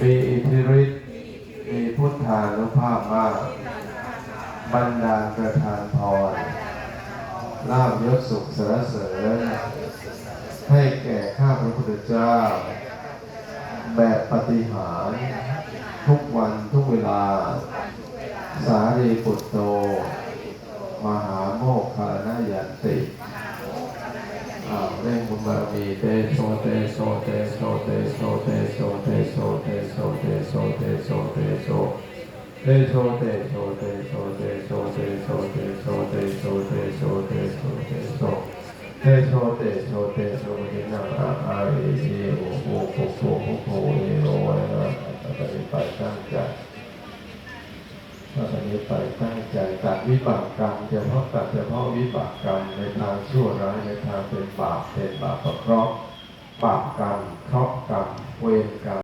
มีอิทธิฤทธิ์มีพุทธานุภาพมาก บรรดาประทานพรลาบยศสุขสรเสริญ ให้แก่ข้าพระพุทธเจ้า แบบปฏิหารทุกวันทุกเวลา สารีปุตโต มหาโมคคารณยันติอ้าวเร่งบุญบารมีเตโชเตโชเตโชเตโชเตโช เตโชเตโชเตโชเตโชเตโชเตโชเตโชเตโชเตโชเตโชเตโชเตโชเตโชตินังอาอาเอเอโอโอโคโคโคโคเอโรนะปฏิไปตั้งใจถ้าตอนนี้ไปตั้งใจตัดวิบากกรรมเฉพาะตัดเฉพาะวิบากกรรมในทางชั่วร้ายในทางเป็นบาปเป็นบาปเพราะห์บาปกรรมเคราะห์กรรมเวรกรรม